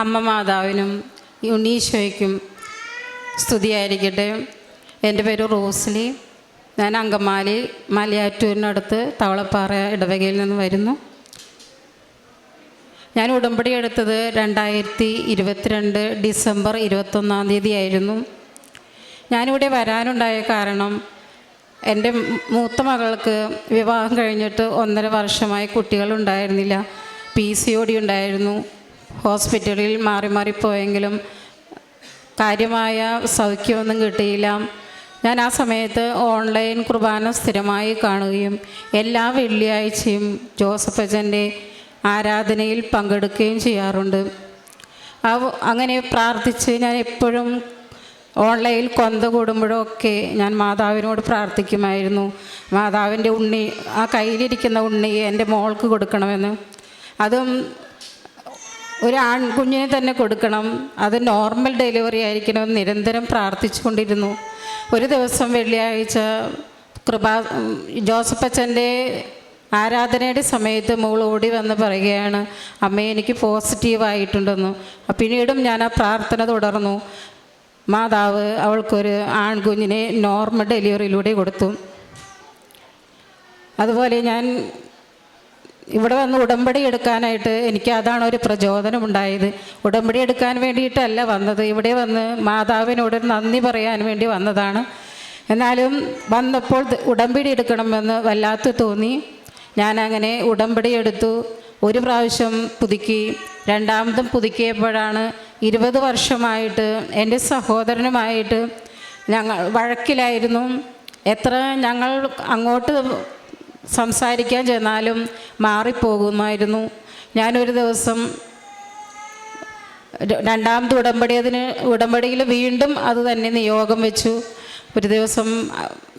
അമ്മ മാതാവിനും ഉണ്ണീശോയ്ക്കും സ്തുതിയായിരിക്കട്ടെ. എന്റെ പേര് റോസ്ലി. ഞാൻ അങ്കമാലി മലയാറ്റൂരിനടുത്ത് തവളപ്പാറ ഇടവകയിൽ നിന്ന് വരുന്നു. ഞാൻ ഉടമ്പടി എടുത്തത് രണ്ടായിരത്തി ഇരുപത്തിരണ്ട് ഡിസംബർ ഇരുപത്തൊന്നാം തീയതി ആയിരുന്നു ഞാനിവിടെ വരാനുണ്ടായ കാരണം എന്റെ മൂത്ത മകൾക്ക് വിവാഹം കഴിഞ്ഞിട്ട് ഒന്നര വർഷമായി കുട്ടികളുണ്ടായിരുന്നില്ല. പി സി ഒ ഡി ഉണ്ടായിരുന്നു. ഹോസ്പിറ്റലിൽ മാറി മാറി പോയെങ്കിലും കാര്യമായ സൗഖ്യമൊന്നും കിട്ടിയില്ല. ഞാൻ ആ സമയത്ത് ഓൺലൈൻ കുർബാന സ്ഥിരമായി കാണുകയും എല്ലാ വെള്ളിയാഴ്ചയും ജോസഫ് അച്ഛന്റെ ആരാധനയിൽ പങ്കെടുക്കുകയും ചെയ്യാറുണ്ട്. അങ്ങനെ പ്രാർത്ഥിച്ച് ഞാൻ എപ്പോഴും ഓൺലൈനിൽ കൊന്ത കൂടുമ്പോഴൊക്കെ ഞാൻ മാതാവിനോട് പ്രാർത്ഥിക്കുമായിരുന്നു. മാതാവിന്റെ ഉണ്ണി ആ കയ്യിലിരിക്കുന്ന ഉണ്ണി എന്റെ മോൾക്ക് കൊടുക്കണമെന്ന്. അതും ഒരു ആൺകുഞ്ഞിനെ തന്നെ കൊടുക്കണം. അത് നോർമൽ ഡെലിവറി ആയിരിക്കണം നിരന്തരം പ്രാർത്ഥിച്ചുകൊണ്ടിരുന്നു. ഒരു ദിവസം വെള്ളിയാഴ്ച കൃപാ അച്ഛന്റെ ആരാധനയുടെ സമയത്ത് മോൾ ഓടി വന്ന് പറയുകയാണ് അമ്മ എനിക്ക് പോസിറ്റീവായിട്ടുണ്ടെന്ന് പിന്നീടും ഞാൻ ആ പ്രാർത്ഥന തുടർന്നു. മാതാവ് അവൾക്കൊരു ആൺകുഞ്ഞിനെ നോർമൽ ഡെലിവറിയിലൂടെ കൊടുത്തു. അതുപോലെ ഞാൻ ഇവിടെ വന്ന് ഉടമ്പടി എടുക്കാനായിട്ട് എനിക്ക് അതാണ് ഒരു പ്രചോദനം ഉണ്ടായത്. ഉടമ്പടി എടുക്കാൻ വേണ്ടിയിട്ടല്ല വന്നത്. ഇവിടെ വന്ന് മാതാവിനോട് നന്ദി പറയാൻ വേണ്ടി വന്നതാണ്. എന്നാലും വന്നപ്പോൾ ഉടമ്പടി എടുക്കണമെന്ന് വല്ലാത്ത തോന്നി. ഞാൻ അങ്ങനെ ഉടമ്പടി എടുത്തു. ഒരു പ്രാവശ്യം പുതുക്കി. രണ്ടാമതും പുതുക്കിയപ്പോഴാണ് ഇരുപത് വർഷമായിട്ട് എന്റെ സഹോദരനുമായിട്ട് ഞങ്ങൾ വഴക്കിലായിരുന്നു. എത്ര ഞങ്ങൾ അങ്ങോട്ട് സംസാരിക്കാൻ ചെന്നാലും മാറിപ്പോകുമായിരുന്നു. ഞാനൊരു ദിവസം രണ്ടാമത് ഉടമ്പടി അതിന് ഉടമ്പടിയിൽ വീണ്ടും അത് തന്നെ നിയോഗം വെച്ചു. ഒരു ദിവസം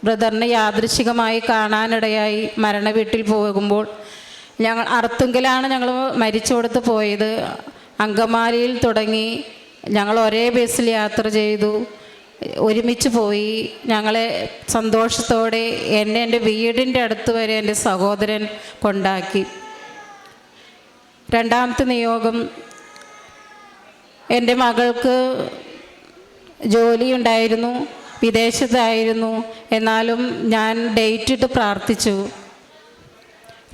ബ്രദറിനെ യാദൃശികമായി കാണാനിടയായി മരണ വീട്ടിൽ പോകുമ്പോൾ ഞങ്ങൾ അർത്തുങ്കലാണ് ഞങ്ങൾ മരിച്ചു കൊടുത്ത് പോയത്. അങ്കമാലിയിൽ തുടങ്ങി ഞങ്ങൾ ഒരേ ബസ്സിൽ യാത്ര ചെയ്തു. ഒരുമിച്ച് പോയി ഞങ്ങളെ സന്തോഷത്തോടെ എന്നെ എന്റെ വീടിന്റെ അടുത്ത് വരെ എന്റെ സഹോദരൻ കൊണ്ടാക്കി. രണ്ടാമത്തെ നിയോഗം എന്റെ മകൾക്ക് ജോലി ഉണ്ടായിരുന്നു വിദേശത്തായിരുന്നു എന്നാലും ഞാൻ ഡേറ്റ് ഇട്ട് പ്രാർത്ഥിച്ചു.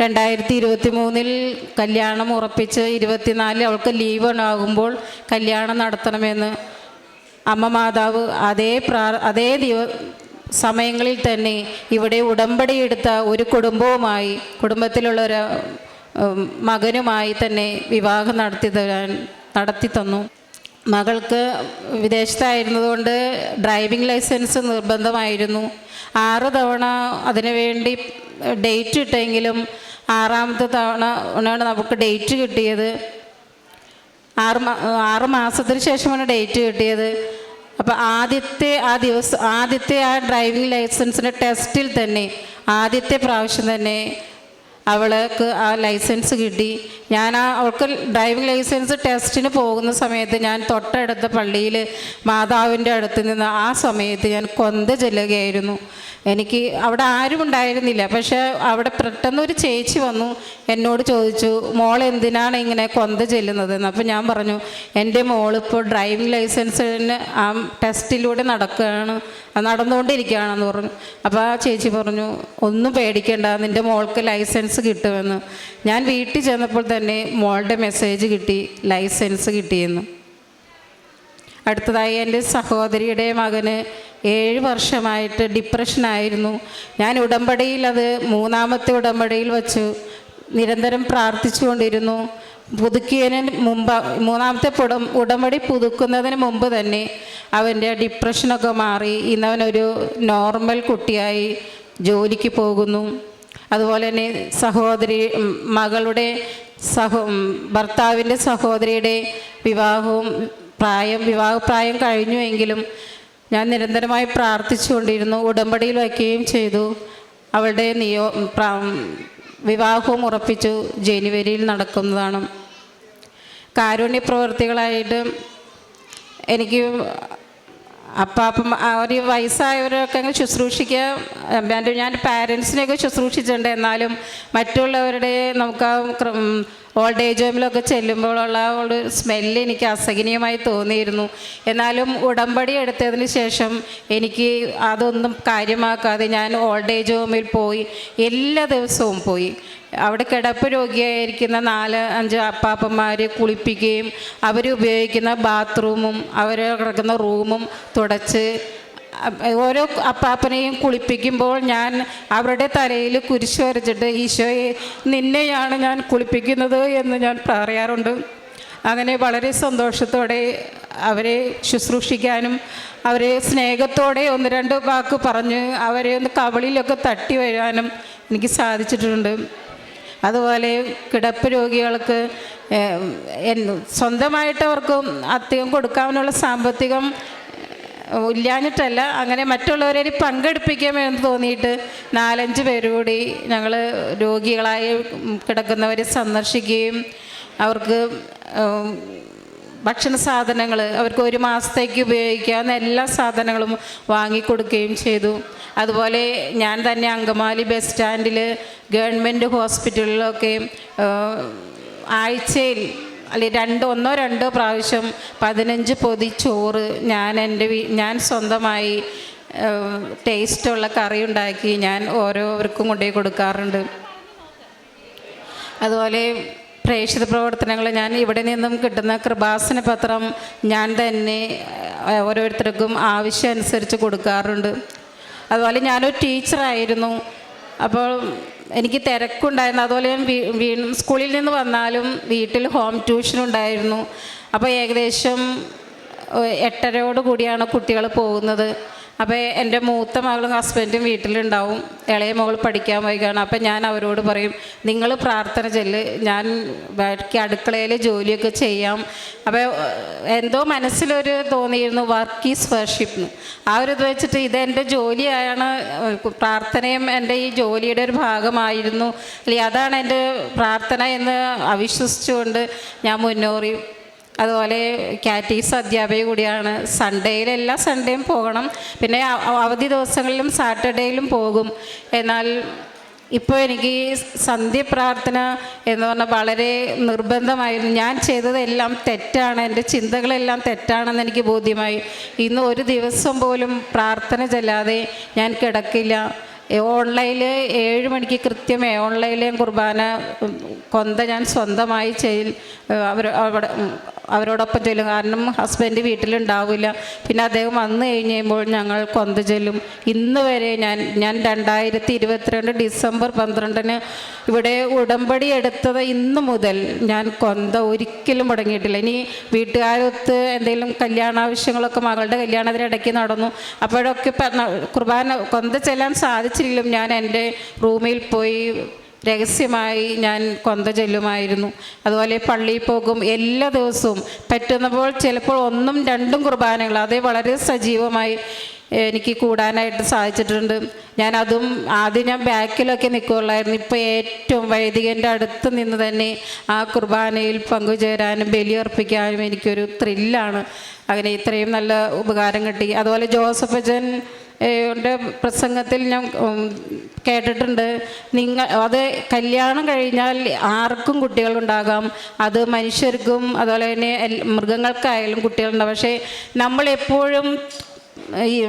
രണ്ടായിരത്തി ഇരുപത്തി മൂന്നിൽ കല്യാണം ഉറപ്പിച്ച് ഇരുപത്തിനാലിൽ അവൾക്ക് ലീവ് ഉണ്ടാകുമ്പോൾ കല്യാണം നടത്തണമെന്ന് അമ്മ മാതാവ് അതേ പ്രാ അതേ ദിവ സമയങ്ങളിൽ തന്നെ ഇവിടെ ഉടമ്പടി എടുത്ത ഒരു കുടുംബവുമായി കുടുംബത്തിലുള്ള ഒരു മകനുമായി തന്നെ വിവാഹം നടത്തി തരാൻ നടത്തി തന്നു. മകൾക്ക് വിദേശത്തായിരുന്നതുകൊണ്ട് ഡ്രൈവിംഗ് ലൈസൻസ് നിർബന്ധമായിരുന്നു. ആറ് തവണ അതിനുവേണ്ടി ഡേറ്റ് ഇട്ടെങ്കിലും ആറാമത്തെ തവണ നമുക്ക് ഡേറ്റ് കിട്ടിയത്. ആറ് ആറ് മാസത്തിന് ശേഷമാണ് ഡേറ്റ് കിട്ടിയത്. അപ്പോൾ ആദ്യത്തെ ആ ദിവസം ആദ്യത്തെ ആ ഡ്രൈവിംഗ് ലൈസൻസിന്റെ ടെസ്റ്റിൽ തന്നെ ആദ്യത്തെ പ്രാവശ്യം തന്നെ അവൾക്ക് ആ ലൈസൻസ് കിട്ടി. ഞാൻ ആ അവൾക്ക് ഡ്രൈവിംഗ് ലൈസൻസ് ടെസ്റ്റിന് പോകുന്ന സമയത്ത് ഞാൻ തൊട്ടടുത്ത പള്ളിയിൽ മാതാവിന്റെ അടുത്ത് നിന്ന് ആ സമയത്ത് ഞാൻ കൊന്ത ചെല്ലുകയായിരുന്നു. എനിക്ക് അവിടെ ആരും ഉണ്ടായിരുന്നില്ല. പക്ഷെ അവിടെ പെട്ടെന്ന് ഒരു ചേച്ചി വന്നു എന്നോട് ചോദിച്ചു മോൾ എന്തിനാണ് ഇങ്ങനെ കൊന്ത ചെല്ലുന്നതെന്ന്? അപ്പോൾ ഞാൻ പറഞ്ഞു എന്റെ മോളിപ്പോൾ ഡ്രൈവിംഗ് ലൈസൻസിന് ആ ടെസ്റ്റിലൂടെ നടക്കുകയാണ് നടന്നുകൊണ്ടിരിക്കുകയാണെന്ന് പറഞ്ഞു. അപ്പോൾ ആ ചേച്ചി പറഞ്ഞു ഒന്നും പേടിക്കേണ്ട നിന്റെ മോൾക്ക് ലൈസൻസ് കിട്ടുമെന്ന്. ഞാൻ വീട്ടിൽ ചെന്നപ്പോൾ തന്നെ മോളുടെ മെസ്സേജ് കിട്ടി ലൈസൻസ് കിട്ടിയെന്ന്. അടുത്തതായി എന്റെ സഹോദരിയുടെ മകന് ഏഴ് വർഷമായിട്ട് ഡിപ്രഷനായിരുന്നു ഞാൻ ഉടമ്പടിയിൽ അത് മൂന്നാമത്തെ ഉടമ്പടിയിൽ വച്ചു. നിരന്തരം പ്രാർത്ഥിച്ചുകൊണ്ടിരുന്നു. പുതുക്കിയതിന് മുമ്പ് മൂന്നാമത്തെ പുടം ഉടമ്പടി പുതുക്കുന്നതിന് മുമ്പ് തന്നെ അവന്റെ ഡിപ്രഷനൊക്കെ മാറി. ഇന്നവനൊരു നോർമൽ കുട്ടിയായി ജോലിക്ക് പോകുന്നു. അതുപോലെ തന്നെ സഹോദരി മകളുടെ സഹോ ഭർത്താവിന്റെ സഹോദരിയുടെ വിവാഹവും പ്രായം വിവാഹപ്രായം കഴിഞ്ഞുവെങ്കിലും ഞാൻ നിരന്തരമായി പ്രാർത്ഥിച്ചുകൊണ്ടിരുന്നു ഉടമ്പടിയിൽ വയ്ക്കുകയും ചെയ്തു. അവളുടെ നിയോ വിവാഹവും ഉറപ്പിച്ചു. ജനുവരിയിൽ നടക്കുന്നതാണ്. കാരുണ്യ പ്രവർത്തികളായിട്ട് എനിക്ക് അപ്പം ഒരു വയസ്സായവരൊക്കെ അങ്ങ് ശുശ്രൂഷിക്കുക. എന്റെ ഞാൻ പാരൻസിനെയൊക്കെ ശുശ്രൂഷിച്ചിട്ടുണ്ട്. എന്നാലും മറ്റുള്ളവരുടെ നമുക്ക് ഓൾഡ് ഏജ് ഹോമിലൊക്കെ ചെല്ലുമ്പോഴുള്ള ഒരു സ്മെല്ല് എനിക്ക് അസഹനീയമായി തോന്നിയിരുന്നു. എന്നാലും ഉടമ്പടി എടുത്തതിന് ശേഷം എനിക്ക് അതൊന്നും കാര്യമാക്കാതെ ഞാൻ ഓൾഡ് ഏജ് ഹോമിൽ പോയി. എല്ലാ ദിവസവും പോയി. അവിടെ കിടപ്പ് രോഗിയായിരിക്കുന്ന നാല് അഞ്ച് അപ്പാപ്പന്മാർ കുളിപ്പിക്കുകയും അവർ ഉപയോഗിക്കുന്ന ബാത്റൂമും അവർ കിടക്കുന്ന റൂമും തുടച്ച് ഓരോ അപ്പാപ്പനെയും കുളിപ്പിക്കുമ്പോൾ ഞാൻ അവരുടെ തലയിൽ കുരിശ് വരച്ചിട്ട് ഈശോയെ നിന്നെയാണ് ഞാൻ കുളിപ്പിക്കുന്നത് എന്ന് ഞാൻ പറയാറുണ്ട്. അങ്ങനെ വളരെ സന്തോഷത്തോടെ അവരെ ശുശ്രൂഷിക്കാനും അവരെ സ്നേഹത്തോടെ ഒന്ന് രണ്ട് വാക്ക് പറഞ്ഞ് അവരെ ഒന്ന് കവളിലൊക്കെ തട്ടി വരാനും എനിക്ക് സാധിച്ചിട്ടുണ്ട്. അതുപോലെ കിടപ്പ് രോഗികൾക്ക് സ്വന്തമായിട്ട് അവർക്ക് അധികം കൊടുക്കാനുള്ള സാമ്പത്തികം ഇല്ലാഞ്ഞിട്ടല്ല. അങ്ങനെ മറ്റുള്ളവരെ പങ്കെടുപ്പിക്കാമെന്ന് തോന്നിയിട്ട് നാലഞ്ച് പേരുകൂടി ഞങ്ങൾ രോഗികളായി കിടക്കുന്നവരെ സന്ദർശിക്കുകയും അവർക്ക് ഭക്ഷണ സാധനങ്ങൾ അവർക്ക് ഒരു മാസത്തേക്ക് ഉപയോഗിക്കാവുന്ന എല്ലാ സാധനങ്ങളും വാങ്ങിക്കൊടുക്കുകയും ചെയ്തു. അതുപോലെ ഞാൻ തന്നെ അങ്കമാലി ബസ് സ്റ്റാൻഡിൽ ഗവൺമെന്റ് ഹോസ്പിറ്റലിലൊക്കെ ആഴ്ചയിൽ അല്ലെ രണ്ട് ഒന്നോ രണ്ടോ പ്രാവശ്യം പതിനഞ്ച് പൊതി ചോറ് ഞാൻ എന്റെ വീ ഞാൻ സ്വന്തമായി ടേസ്റ്റുള്ള കറി ഉണ്ടാക്കി ഞാൻ ഓരോവർക്കും കൊണ്ടുപോയി കൊടുക്കാറുണ്ട്. അതുപോലെ പ്രേക്ഷിത പ്രവർത്തനങ്ങൾ. ഞാൻ ഇവിടെ നിന്നും കിട്ടുന്ന കൃപാസന പത്രം ഞാൻ തന്നെ ഓരോരുത്തർക്കും ആവശ്യം അനുസരിച്ച് കൊടുക്കാറുണ്ട്. അതുപോലെ ഞാനൊരു ടീച്ചറായിരുന്നു. അപ്പോൾ എനിക്ക് തിരക്കുണ്ടായിരുന്നു. അതുപോലെ ഞാൻ വീ സ്കൂളിൽ നിന്ന് വന്നാലും വീട്ടിൽ ഹോം ട്യൂഷൻ ഉണ്ടായിരുന്നു. അപ്പോൾ ഏകദേശം എട്ടരയോട് കൂടിയാണ് കുട്ടികൾ പോകുന്നത്. അപ്പോൾ എന്റെ മൂത്ത മകളും ഹസ്ബൻഡും വീട്ടിലുണ്ടാവും. ഇളയ മകൾ പഠിക്കാൻ പോയിക്കാണ് അപ്പോൾ ഞാൻ അവരോട് പറയും നിങ്ങൾ പ്രാർത്ഥന ചെല്ല്. ഞാൻ ബാക്കി അടുക്കളയിൽ ജോലിയൊക്കെ ചെയ്യാം. അപ്പോൾ എന്തോ മനസ്സിലൊരു തോന്നിയിരുന്നു വർക്ക് ഈസ് വർഷിപ്പ് എന്ന് ആ ഒരു ഇത് വെച്ചിട്ട് ഇതെന്റെ ജോലിയാണ് പ്രാർത്ഥനയും എന്റെ ഈ ജോലിയുടെ ഒരു ഭാഗമായിരുന്നു. അല്ലെങ്കിൽ അതാണ് എന്റെ പ്രാർത്ഥന എന്ന് അവിശ്വസിച്ചുകൊണ്ട് ഞാൻ മുന്നോറി അതുപോലെ കാറ്റീസ് അധ്യാപിക കൂടിയാണ്. സൺഡേയിൽ എല്ലാ സൺഡേയും പോകണം. പിന്നെ അവധി ദിവസങ്ങളിലും സാറ്റർഡേയിലും പോകും. എന്നാൽ ഇപ്പോൾ എനിക്ക് സന്ധ്യ പ്രാർത്ഥന എന്ന് പറഞ്ഞാൽ വളരെ നിർബന്ധമായിരുന്നു. ഞാൻ ചെയ്തതെല്ലാം തെറ്റാണ്. എന്റെ ചിന്തകളെല്ലാം തെറ്റാണെന്ന് എനിക്ക് ബോധ്യമായി. ഇന്ന് ഒരു ദിവസം പോലും പ്രാർത്ഥന ചെല്ലാതെ ഞാൻ കിടക്കില്ല. ഓൺലൈനിൽ ഏഴ് മണിക്ക് കൃത്യം ഓൺലൈനിലെയും കുർബാന കൊന്ത ഞാൻ സ്വന്തമായി ചെയ് അവർ അവിടെ അവരോടൊപ്പം ചെല്ലും. കാരണം ഹസ്ബൻഡ് വീട്ടിലുണ്ടാവില്ല. പിന്നെ അദ്ദേഹം വന്നു കഴിഞ്ഞ് കഴിയുമ്പോൾ ഞങ്ങൾ കൊന്ത ചെല്ലും. ഇന്ന് വരെ ഞാൻ ഞാൻ രണ്ടായിരത്തി ഇരുപത്തിരണ്ട് ഡിസംബർ പന്ത്രണ്ടിന് ഇവിടെ ഉടമ്പടി എടുത്തത് ഇന്ന് മുതൽ ഞാൻ കൊന്ത ഒരിക്കലും മുടങ്ങിയിട്ടില്ല. ഇനി വീട്ടുകാരൊത്ത് എന്തെങ്കിലും കല്യാണാവശ്യങ്ങളൊക്കെ മകളുടെ കല്യാണത്തിനിടയ്ക്ക് നടന്നു. അപ്പോഴൊക്കെ കുർബാന കൊന്ത ചെല്ലാൻ സാധിച്ചില്ലെങ്കിലും ഞാൻ എന്റെ റൂമിൽ പോയി രഹസ്യമായി ഞാൻ കൊന്ത ചെല്ലുമായിരുന്നു. അതുപോലെ പള്ളിയിൽ പോകും എല്ലാ ദിവസവും. പറ്റുന്നപ്പോൾ ചിലപ്പോൾ ഒന്നും രണ്ടും കുർബാനകൾ. അതേ വളരെ സജീവമായി എനിക്ക് കൂടാനായിട്ട് സാധിച്ചിട്ടുണ്ട്. ഞാൻ അതും ആദ്യം ഞാൻ ബാക്കിലൊക്കെ നിൽക്കുകയുള്ളായിരുന്നു ഇപ്പോൾ ഏറ്റവും വൈദികന്റെ അടുത്ത് നിന്ന് തന്നെ ആ കുർബാനയിൽ പങ്കുചേരാനും ബലിയർപ്പിക്കാനും എനിക്കൊരു ത്രില്ലാണ് അങ്ങനെ ഇത്രയും നല്ല ഉപകാരം കിട്ടി. അതുപോലെ ജോസഫ് അച്ഛൻ യുടെ പ്രസംഗത്തിൽ ഞാൻ കേട്ടിട്ടുണ്ട്. നിങ്ങൾ അത് കല്യാണം കഴിഞ്ഞാൽ ആർക്കും കുട്ടികളുണ്ടാകാം. അത് മനുഷ്യർക്കും അതുപോലെ തന്നെ മൃഗങ്ങൾക്കായാലും കുട്ടികളുണ്ടാകും. പക്ഷേ നമ്മളെപ്പോഴും ഈ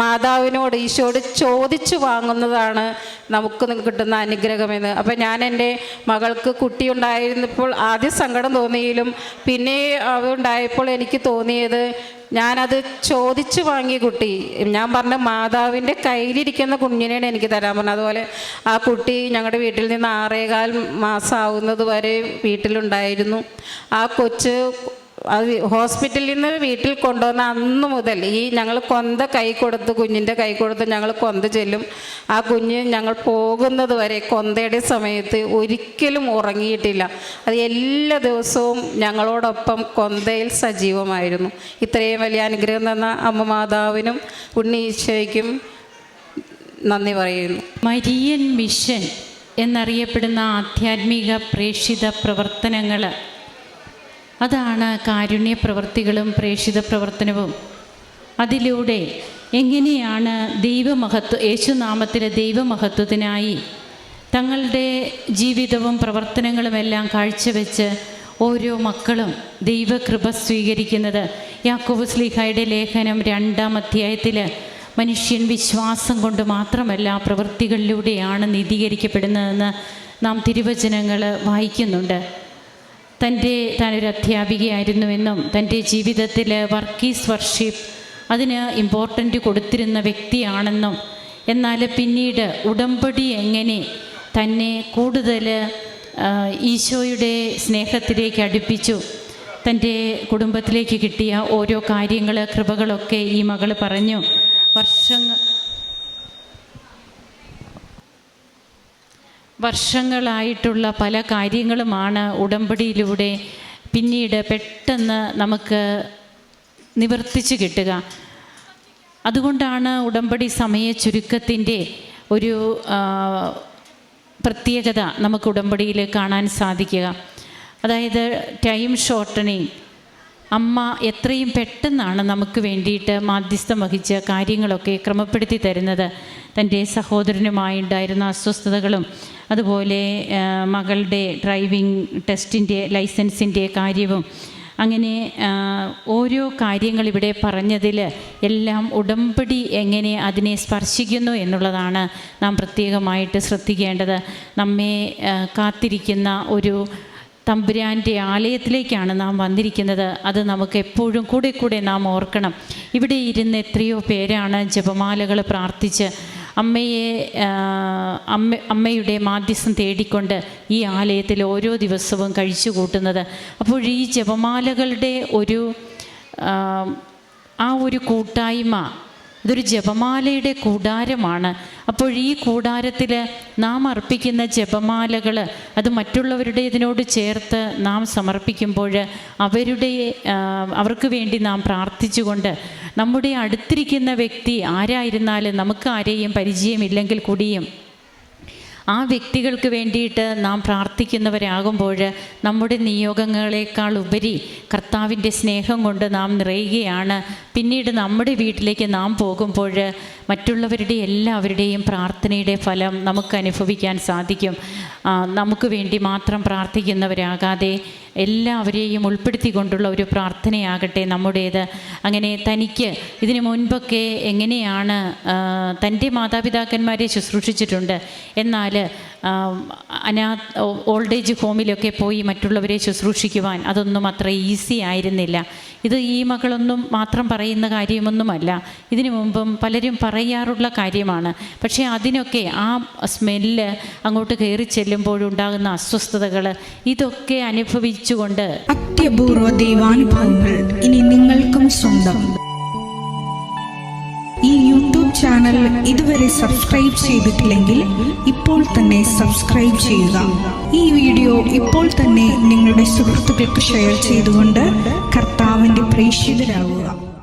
മാതാവിനോട് ഈശോട് ചോദിച്ചു വാങ്ങുന്നതാണ് നമുക്ക് കിട്ടുന്ന അനുഗ്രഹമെന്ന് അപ്പം ഞാൻ എന്റെ മകൾക്ക് കുട്ടി ഉണ്ടായിരുന്നപ്പോൾ ആദ്യം സങ്കടം തോന്നിയിലും പിന്നെ ഉണ്ടായപ്പോൾ എനിക്ക് തോന്നിയത് ഞാനത് ചോദിച്ചു വാങ്ങിയ കുട്ടി. ഞാൻ പറഞ്ഞ മാതാവിന്റെ കയ്യിലിരിക്കുന്ന കുഞ്ഞിനെയാണ് എനിക്ക് തരാൻ പറഞ്ഞത്. അതുപോലെ ആ കുട്ടി ഞങ്ങളുടെ വീട്ടിൽ നിന്ന് ആറേകാൽ മാസമാവുന്നത് വരെ വീട്ടിലുണ്ടായിരുന്നു. ആ കൊച്ച് അത് ഹോസ്പിറ്റലിൽ നിന്ന് വീട്ടിൽ കൊണ്ടുവന്ന അന്ന് മുതൽ ഈ ഞങ്ങൾ കൊന്ത കൈ കൊടുത്ത് കുഞ്ഞിന്റെ കൈ കൊടുത്ത് ഞങ്ങൾ കൊന്ത ചെല്ലും. ആ കുഞ്ഞ് ഞങ്ങൾ പോകുന്നത് വരെ കൊന്തയുടെ സമയത്ത് ഒരിക്കലും ഉറങ്ങിയിട്ടില്ല. അത് എല്ലാ ദിവസവും ഞങ്ങളോടൊപ്പം കൊന്തയിൽ സജീവമായിരുന്നു. ഇത്രയും വലിയ അനുഗ്രഹം തന്ന അമ്മ മാതാവിനും ഉണ്ണി നന്ദി പറയുന്നു. മരിയൻ മിഷൻ എന്നറിയപ്പെടുന്ന ആധ്യാത്മിക പ്രേക്ഷിത പ്രവർത്തനങ്ങൾ അതാണ് കാരുണ്യ പ്രവൃത്തികളും പ്രേക്ഷിത പ്രവർത്തനവും അതിലൂടെ എങ്ങനെയാണ് ദൈവമഹത്വ യേശുനാമത്തിലെ ദൈവമഹത്വത്തിനായി തങ്ങളുടെ ജീവിതവും പ്രവർത്തനങ്ങളുമെല്ലാം കാഴ്ചവെച്ച് ഓരോ മക്കളും ദൈവകൃപ സ്വീകരിക്കുന്നത്. യാക്കോബ് സ്ലീഹായുടെ ലേഖനം രണ്ടാം അധ്യായത്തിൽ മനുഷ്യൻ വിശ്വാസം കൊണ്ട് മാത്രമല്ല പ്രവൃത്തികളിലൂടെയാണ് നീതീകരിക്കപ്പെടുന്നതെന്ന് നാം തിരുവചനങ്ങൾ വായിക്കുന്നുണ്ട്. തന്റെ താനൊരു അധ്യാപികയായിരുന്നുവെന്നും തന്റെ ജീവിതത്തിൽ വർക്കീസ് വർഷിപ്പ് അതിന് ഇമ്പോർട്ടന്റ് കൊടുത്തിരുന്ന വ്യക്തിയാണെന്നും എന്നാൽ പിന്നീട് ഉടമ്പടി എങ്ങനെ തന്നെ കൂടുതൽ ഈശോയുടെ സ്നേഹത്തിലേക്ക് അടുപ്പിച്ചു തന്റെ കുടുംബത്തിലേക്ക് കിട്ടിയ ഓരോ കാര്യങ്ങൾ കൃപകളൊക്കെ ഈ മകൾ പറഞ്ഞു. വർഷങ്ങളായിട്ടുള്ള പല കാര്യങ്ങളുമാണ് ഉടമ്പടിയിലൂടെ പിന്നീട് പെട്ടെന്ന് നമുക്ക് നിവർത്തിച്ച് കിട്ടുക. അതുകൊണ്ടാണ് ഉടമ്പടി സമയ ചുരുക്കത്തിന്റെ ഒരു പ്രത്യേകത നമുക്ക് ഉടമ്പടിയിൽ കാണാൻ സാധിക്കുക. അതായത് ടൈം ഷോർട്ടനിങ് അമ്മ എത്രയും പെട്ടെന്നാണ് നമുക്ക് വേണ്ടിയിട്ട് മാധ്യസ്ഥം വഹിച്ച കാര്യങ്ങളൊക്കെ ക്രമപ്പെടുത്തി തരുന്നത്. തന്റെ സഹോദരനുമായുണ്ടായിരുന്ന അസ്വസ്ഥതകളും അതുപോലെ മകളുടെ ഡ്രൈവിംഗ് ടെസ്റ്റിന്റെ ലൈസൻസിന്റെ കാര്യവും അങ്ങനെ ഓരോ കാര്യങ്ങൾ ഇവിടെ പറഞ്ഞതിൽ എല്ലാം ഉടമ്പടി എങ്ങനെ അതിനെ സ്പർശിക്കുന്നു എന്നുള്ളതാണ് നാം പ്രത്യേകമായിട്ട് ശ്രദ്ധിക്കേണ്ടത്. നമ്മെ കാത്തിരിക്കുന്ന ഒരു തമ്പുരാന്റെ ആലയത്തിലേക്കാണ് നാം വന്നിരിക്കുന്നത്. അത് നമുക്ക് എപ്പോഴും കൂടെ കൂടെ നാം ഓർക്കണം. ഇവിടെ ഇരുന്ന് എത്രയോ പേരാണ് ജപമാലകൾ പ്രാർത്ഥിച്ച് അമ്മയെ അമ്മ അമ്മയുടെ മാധ്യസ്ഥം തേടിക്കൊണ്ട് ഈ ആലയത്തിൽ ഓരോ ദിവസവും കഴിച്ചു കൂട്ടുന്നത്. അപ്പോൾ ഈ ജപമാലകളുടെ ഒരു ആ, ആ ഒരു കൂട്ടായ്മ ഇതൊരു ജപമാലയുടെ കൂടാരമാണ്. അപ്പോൾ ഈ കൂടാരത്തിൽ നാം അർപ്പിക്കുന്ന ജപമാലകൾ അത് മറ്റുള്ളവരുടെ ഇതിനോട് ചേർത്ത് നാം സമർപ്പിക്കുമ്പോൾ അവരുടെ അവർക്ക് വേണ്ടി നാം പ്രാർത്ഥിച്ചുകൊണ്ട് നമ്മുടെ അടുത്തിരിക്കുന്ന വ്യക്തി ആരായിരുന്നാലും നമുക്ക് ആരെയും പരിചയമില്ലെങ്കിൽ കൂടിയും ആ വ്യക്തികൾക്ക് വേണ്ടിയിട്ട് നാം പ്രാർത്ഥിക്കുന്നവരാകുമ്പോൾ നമ്മുടെ നിയോഗങ്ങളെക്കാൾ ഉപരി കർത്താവിന്റെ സ്നേഹം കൊണ്ട് നാം നിറയുകയാണ്. പിന്നീട് നമ്മുടെ വീട്ടിലേക്ക് നാം പോകുമ്പോൾ മറ്റുള്ളവരുടെ എല്ലാവരുടെയും പ്രാർത്ഥനയുടെ ഫലം നമുക്ക് അനുഭവിക്കാൻ സാധിക്കും. നമുക്ക് വേണ്ടി മാത്രം പ്രാർത്ഥിക്കുന്നവരാകാതെ എല്ലാവരെയും ഉൾപ്പെടുത്തിക്കൊണ്ടുള്ള ഒരു പ്രാർത്ഥനയാകട്ടെ നമ്മുടേത്. അങ്ങനെ തനിക്ക് ഇതിനു മുൻപൊക്കെ എങ്ങനെയാണ് തന്റെ മാതാപിതാക്കന്മാരെ ശുശ്രൂഷിച്ചിട്ടുണ്ട്. എന്നാൽ അനാ ഓൾഡ് ഏജ് ഹോമിലൊക്കെ പോയി മറ്റുള്ളവരെ ശുശ്രൂഷിക്കുവാൻ അതൊന്നും അത്ര ഈസി ആയിരുന്നില്ല. ഇത് ഈ മകളൊന്നും മാത്രം പറയുന്ന കാര്യമൊന്നുമല്ല. ഇതിനു മുമ്പും പലരും പറയാറുള്ള കാര്യമാണ്. പക്ഷേ അതിനൊക്കെ ആ സ്മെല്ല് അങ്ങോട്ട് കയറി ചെല്ലുമ്പോഴുണ്ടാകുന്ന അസ്വസ്ഥതകൾ ഇതൊക്കെ അനുഭവിച്ചുകൊണ്ട് അത്യപൂർവ ദൈവാനുഭവങ്ങൾ ഇനി നിങ്ങൾക്കും സ്വന്തം. ഈ യൂട്യൂബ് ചാനൽ ഇതുവരെ സബ്സ്ക്രൈബ് ചെയ്തിട്ടില്ലെങ്കിൽ ഇപ്പോൾ തന്നെ സബ്സ്ക്രൈബ് ചെയ്യുക. ഈ വീഡിയോ ഇപ്പോൾ തന്നെ നിങ്ങളുടെ സുഹൃത്തുക്കൾക്ക് ഷെയർ ചെയ്തുകൊണ്ട് കർത്താവിന്റെ പ്രേക്ഷിതരാകുക.